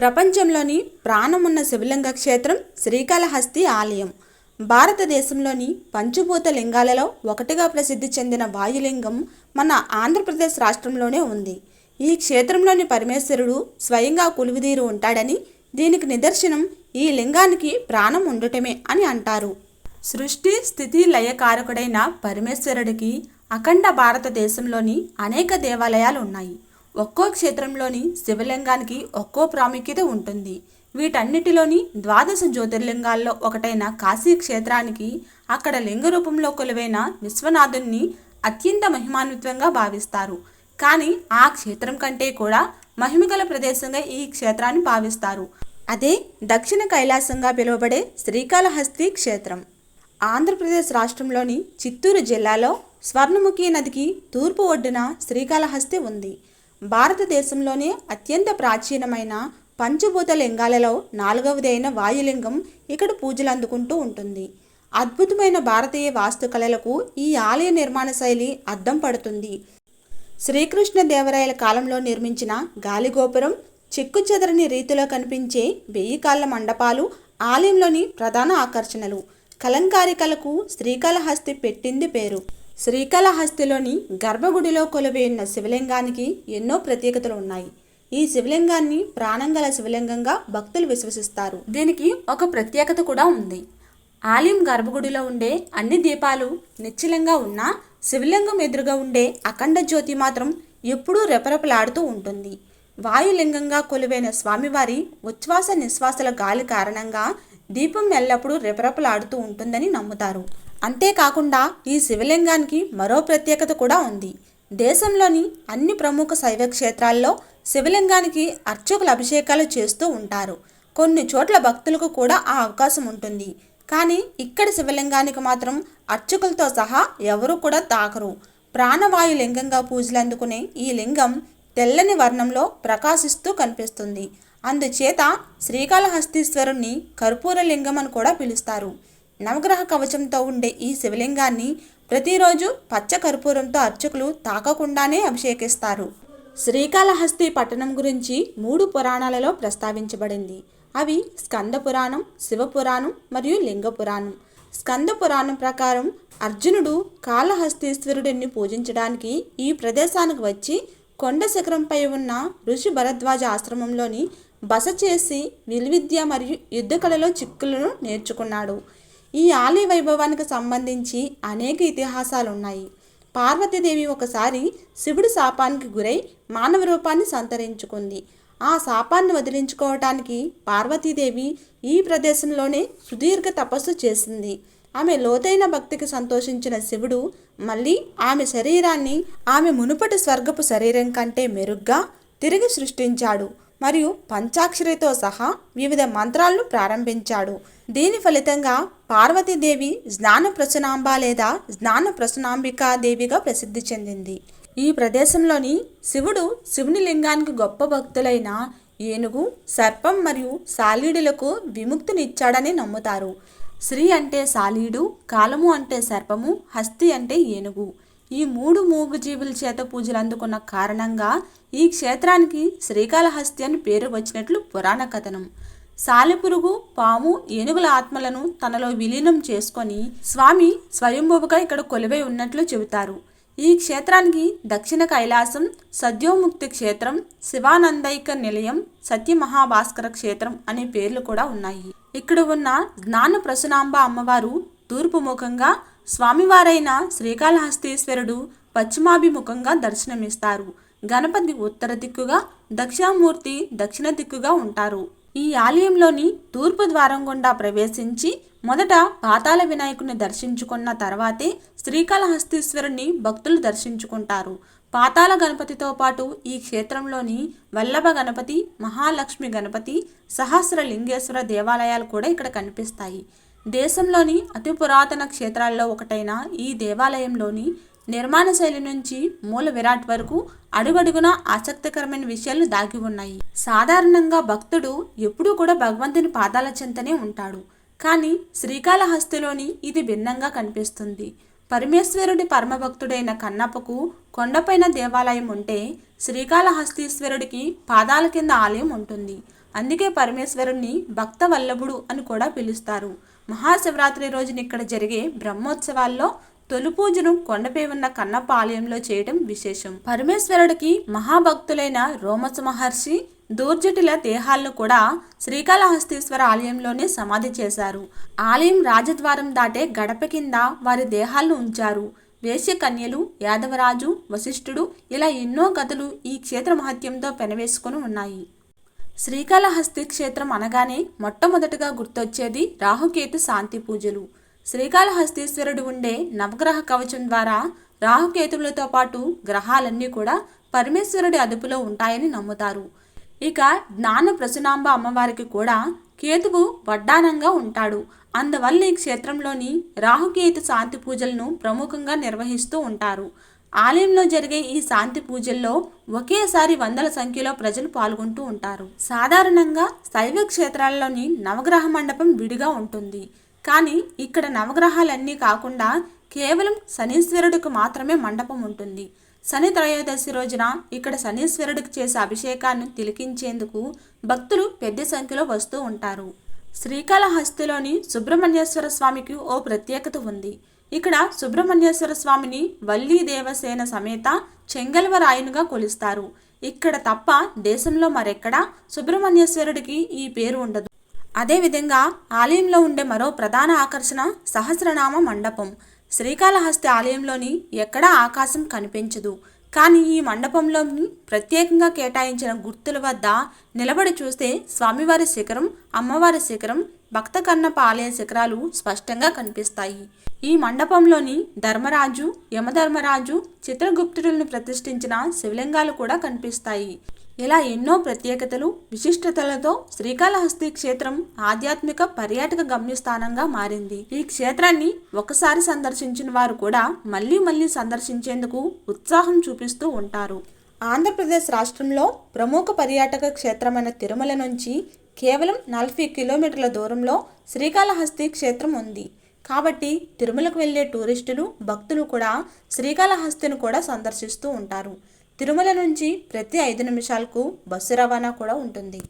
ప్రపంచంలోని ప్రాణమున్న శివలింగ క్షేత్రం శ్రీకాళహస్తి ఆలయం. భారతదేశంలోని పంచభూత లింగాలలో ఒకటిగా ప్రసిద్ధి చెందిన వాయులింగం మన ఆంధ్రప్రదేశ్ రాష్ట్రంలోనే ఉంది. ఈ క్షేత్రంలోని పరమేశ్వరుడు స్వయంగా కొలువుదీరు ఉంటాడని దీనికి నిదర్శనం ఈ లింగానికి ప్రాణం ఉండటమే అని అంటారు. సృష్టి స్థితి లయకారకుడైన పరమేశ్వరుడికి అఖండ భారతదేశంలోని అనేక దేవాలయాలు ఉన్నాయి. ఒక్కో క్షేత్రంలోని శివలింగానికి ఒక్కో ప్రాముఖ్యత ఉంటుంది. వీటన్నిటిలోని ద్వాదశ జ్యోతిర్లింగాల్లో ఒకటైన కాశీ క్షేత్రానికి అక్కడ లింగ రూపంలో కొలువైన విశ్వనాథుణ్ణి అత్యంత మహిమాన్వితంగా భావిస్తారు. కానీ ఆ క్షేత్రం కంటే కూడా మహిమగల ప్రదేశంగా ఈ క్షేత్రాన్ని భావిస్తారు. అదే దక్షిణ కైలాసంగా పిలువబడే శ్రీకాళహస్తి క్షేత్రం. ఆంధ్రప్రదేశ్ రాష్ట్రంలోని చిత్తూరు జిల్లాలో స్వర్ణముఖి నదికి తూర్పు ఒడ్డున శ్రీకాళహస్తి ఉంది. భారతదేశంలోనే అత్యంత ప్రాచీనమైన పంచభూత లింగాలలో నాలుగవదైన వాయులింగం ఇక్కడ పూజలు అందుకుంటూ ఉంటుంది. అద్భుతమైన భారతీయ వాస్తుకళలకు ఈ ఆలయ నిర్మాణ శైలి అద్దం పడుతుంది. శ్రీకృష్ణదేవరాయల కాలంలో నిర్మించిన గాలిగోపురం చెక్కు చెదరని రీతిలో కనిపించే వెయ్యి కాళ్ళ మండపాలు ఆలయంలోని ప్రధాన ఆకర్షణలు. కలంకారికలకు శ్రీకాళహస్తి పెట్టింది పేరు. శ్రీకాళహస్తిలోని గర్భగుడిలో కొలువై ఉన్న శివలింగానికి ఎన్నో ప్రత్యేకతలు ఉన్నాయి. ఈ శివలింగాన్ని ప్రాణంగల శివలింగంగా భక్తులు విశ్వసిస్తారు. దీనికి ఒక ప్రత్యేకత కూడా ఉంది. ఆలయం గర్భగుడిలో ఉండే అన్ని దీపాలు నిశ్చలంగా ఉన్నా శివలింగం ఎదురుగా ఉండే అఖండ జ్యోతి మాత్రం ఎప్పుడూ రెపరెపలాడుతూ ఉంటుంది. వాయులింగంగా కొలువైన స్వామివారి ఉచ్ఛ్వాస నిశ్వాసల గాలి కారణంగా దీపం ఎల్లప్పుడూ రెపరెపలాడుతూ ఉంటుందని నమ్ముతారు. అంతేకాకుండా ఈ శివలింగానికి మరో ప్రత్యేకత కూడా ఉంది. దేశంలోని అన్ని ప్రముఖ శైవ క్షేత్రాల్లో శివలింగానికి అర్చకులు అభిషేకాలు చేస్తూ ఉంటారు. కొన్ని చోట్ల భక్తులకు కూడా ఆ అవకాశం ఉంటుంది. కానీ ఇక్కడ శివలింగానికి మాత్రం అర్చకులతో సహా ఎవరు కూడా తాకరు. ప్రాణవాయు లింగంగా పూజలు అందుకునే ఈ లింగం తెల్లని వర్ణంలో ప్రకాశిస్తూ కనిపిస్తుంది. అందుచేత శ్రీకాళహస్తీశ్వరుణ్ణి కర్పూర లింగం అని కూడా పిలుస్తారు. నవగ్రహ కవచంతో ఉండే ఈ శివలింగాన్ని ప్రతిరోజు పచ్చ కర్పూరంతో అర్చకులు తాకకుండానే అభిషేకిస్తారు. శ్రీకాళహస్తి పట్టణం గురించి మూడు పురాణాలలో ప్రస్తావించబడింది. అవి స్కంద పురాణం శివ పురాణం మరియు లింగ పురాణం. స్కంద పురాణం ప్రకారం అర్జునుడు కాళహస్తీశ్వరుడిని పూజించడానికి ఈ ప్రదేశానికి వచ్చి కొండ శిఖరంపై ఉన్న ఋషి భరద్వాజ ఆశ్రమంలోని బస చేసి విలువిద్య మరియు యుద్ధకళలో చిక్కులను నేర్చుకున్నాడు. ఈ ఆలయ వైభవానికి సంబంధించి అనేక ఇతిహాసాలు ఉన్నాయి పార్వతీదేవి ఒకసారి శివుడి శాపానికి గురై మానవ రూపాన్ని సంతరించుకుంది. ఆ శాపాన్ని వదిలించుకోవటానికి పార్వతీదేవి ఈ ప్రదేశంలోనే సుదీర్ఘ తపస్సు చేసింది. ఆమె లోతైన భక్తికి సంతోషించిన శివుడు మళ్ళీ ఆమె శరీరాన్ని ఆమె మునుపటి స్వర్గపు శరీరం కంటే మెరుగ్గా తిరిగి సృష్టించాడు. మరియు పంచాక్షరితో సహా వివిధ మంత్రాలను ప్రారంభించాడు. దీని ఫలితంగా పార్వతీదేవి జ్ఞాన ప్రసనాంబ లేదా జ్ఞాన ప్రసనాంబికా దేవిగా ప్రసిద్ధి చెందింది. ఈ ప్రదేశంలోని శివుడు శివుని లింగానికి గొప్ప భక్తులైన ఏనుగు సర్పం మరియు సాలీడులకు విముక్తినిచ్చాడని నమ్ముతారు. శ్రీ అంటే సాలీడు కాలము అంటే సర్పము హస్తి అంటే ఏనుగు. ఈ మూడు మూగుజీవుల చేత పూజలు అందుకున్న కారణంగా ఈ క్షేత్రానికి శ్రీకాళహస్తి అని పేరు వచ్చినట్లు పురాణ కథనం. సాలెపురుగు పాము ఏనుగుల ఆత్మలను తనలో విలీనం చేసుకొని స్వామి స్వయంభువుగా ఇక్కడ కొలువై ఉన్నట్లు చెబుతారు. ఈ క్షేత్రానికి దక్షిణ కైలాసం సద్యోముక్తి క్షేత్రం శివానందైక నిలయం సత్యమహాభాస్కర క్షేత్రం అనే పేర్లు కూడా ఉన్నాయి. ఇక్కడ ఉన్న జ్ఞాన ప్రసునాంబ అమ్మవారు తూర్పు ముఖంగా స్వామివారైన శ్రీకాళహస్తీశ్వరుడు పశ్చిమాభిముఖంగా దర్శనమిస్తారు. గణపతి ఉత్తర దిక్కుగా దక్షిణామూర్తి దక్షిణ దిక్కుగా ఉంటారు. ఈ ఆలయంలోని తూర్పు ద్వారం గుండా ప్రవేశించి మొదట పాతాళ వినాయకుని దర్శించుకున్న తర్వాతే శ్రీకాళహస్తీశ్వరుని భక్తులు దర్శించుకుంటారు. పాతాళ గణపతితో పాటు ఈ క్షేత్రంలోని వల్లభ గణపతి మహాలక్ష్మి గణపతి సహస్రలింగేశ్వర దేవాలయాలు కూడా ఇక్కడ కనిపిస్తాయి. దేశంలోని అతి పురాతన క్షేత్రాల్లో ఒకటైన ఈ దేవాలయంలోని నిర్మాణ శైలి నుంచి మూల విరాట్ వరకు అడుగడుగున ఆసక్తికరమైన విషయాలు దాగి ఉన్నాయి. సాధారణంగా భక్తుడు ఎప్పుడూ కూడా భగవంతుని పాదాల చెంతనే ఉంటాడు. కానీ శ్రీకాళహస్తిలోని ఇది భిన్నంగా కనిపిస్తుంది. పరమేశ్వరుడి పరమభక్తుడైన కన్నప్పకు కొండపైన దేవాలయం ఉంటే శ్రీకాళహస్తీశ్వరుడికి పాదాల కింద ఆలయం ఉంటుంది. అందుకే పరమేశ్వరుణ్ణి భక్త వల్లభుడు అని కూడా పిలుస్తారు. మహాశివరాత్రి రోజున ఇక్కడ జరిగే బ్రహ్మోత్సవాల్లో తొలి పూజను కొండపై ఉన్న కన్నప్ప ఆలయంలో చేయటం విశేషం. పరమేశ్వరుడికి మహాభక్తులైన రోమస మహర్షి దూర్జటిల దేహాలను కూడా శ్రీకాళహస్తీశ్వర ఆలయంలోనే సమాధి చేశారు. ఆలయం రాజద్వారం దాటే గడప కింద వారి దేహాలను ఉంచారు. వేశ్య కన్యలు యాదవరాజు వశిష్ఠుడు ఇలా ఎన్నో కథలు ఈ క్షేత్ర మహత్యంతో పెనవేసుకొని ఉన్నాయి. శ్రీకాళహస్తి క్షేత్రం అనగానే మొట్టమొదటగా గుర్తొచ్చేది రాహుకేతు శాంతి పూజలు. శ్రీకాళహస్తీశ్వరుడు ఉండే నవగ్రహ కవచం ద్వారా రాహుకేతువులతో పాటు గ్రహాలన్నీ కూడా పరమేశ్వరుడి అదుపులో ఉంటాయని నమ్ముతారు. ఇక జ్ఞాన ప్రసునాంబ అమ్మవారికి కూడా కేతువు వడ్డానంగా ఉంటాడు. అందువల్ల ఈ క్షేత్రంలోని రాహుకేతు శాంతి పూజలను ప్రముఖంగా నిర్వహిస్తూ ఉంటారు. ఆలయంలో జరిగే ఈ శాంతి పూజల్లో ఒకేసారి వందల సంఖ్యలో ప్రజలు పాల్గొంటూ ఉంటారు. సాధారణంగా శైవ క్షేత్రాల్లోని నవగ్రహ మండపం విడిగా ఉంటుంది. కానీ ఇక్కడ నవగ్రహాలన్నీ కాకుండా కేవలం శనీశ్వరుడికి మాత్రమే మండపం ఉంటుంది. శని త్రయోదశి రోజున ఇక్కడ శనీశ్వరుడికి చేసే అభిషేకాన్ని తిలికించేందుకు భక్తులు పెద్ద సంఖ్యలో వస్తూ ఉంటారు. శ్రీకాళహస్తిలోని సుబ్రహ్మణ్యేశ్వర స్వామికి ఓ ప్రత్యేకత ఉంది. ఇక్కడ సుబ్రహ్మణ్యేశ్వర స్వామిని వల్లీ దేవసేన సమేత చెంగల్వరాయునుగా కొలుస్తారు. ఇక్కడ తప్ప దేశంలో మరెక్కడా సుబ్రహ్మణ్యేశ్వరుడికి ఈ పేరు ఉండదు. అదేవిధంగా ఆలయంలో ఉండే మరో ప్రధాన ఆకర్షణ సహస్రనామ మండపం. శ్రీకాళహస్తి ఆలయంలోని ఎక్కడా ఆకాశం కనిపించదు. కానీ ఈ మండపంలోని ప్రత్యేకంగా కేటాయించిన గుర్తుల వద్ద నిలబడి చూస్తే స్వామివారి శిఖరం అమ్మవారి శిఖరం భక్త కన్నప్ప ఆలయ శిఖరాలు స్పష్టంగా కనిపిస్తాయి. ఈ మండపంలోని ధర్మరాజు యమధర్మరాజు చిత్రగుప్తులను ప్రతిష్ఠించిన శివలింగాలు కూడా కనిపిస్తాయి. ఇలా ఎన్నో ప్రత్యేకతలు విశిష్టతలతో శ్రీకాళహస్తి క్షేత్రం ఆధ్యాత్మిక పర్యాటక గమ్యస్థానంగా మారింది. ఈ క్షేత్రాన్ని ఒకసారి సందర్శించిన వారు కూడా మళ్ళీ మళ్ళీ సందర్శించేందుకు ఉత్సాహం చూపిస్తూ ఉంటారు. ఆంధ్రప్రదేశ్ రాష్ట్రంలో ప్రముఖ పర్యాటక క్షేత్రమైన తిరుమల నుంచి కేవలం నలభై కిలోమీటర్ల దూరంలో శ్రీకాళహస్తి క్షేత్రం ఉంది. కాబట్టి తిరుమలకు వెళ్ళే టూరిస్టులు భక్తులు కూడా శ్రీకాళహస్తిని కూడా సందర్శిస్తూ ఉంటారు. తిరుమల నుంచి ప్రతి ఐదు నిమిషాలకు బస్సు రవాణా కూడా ఉంటుంది.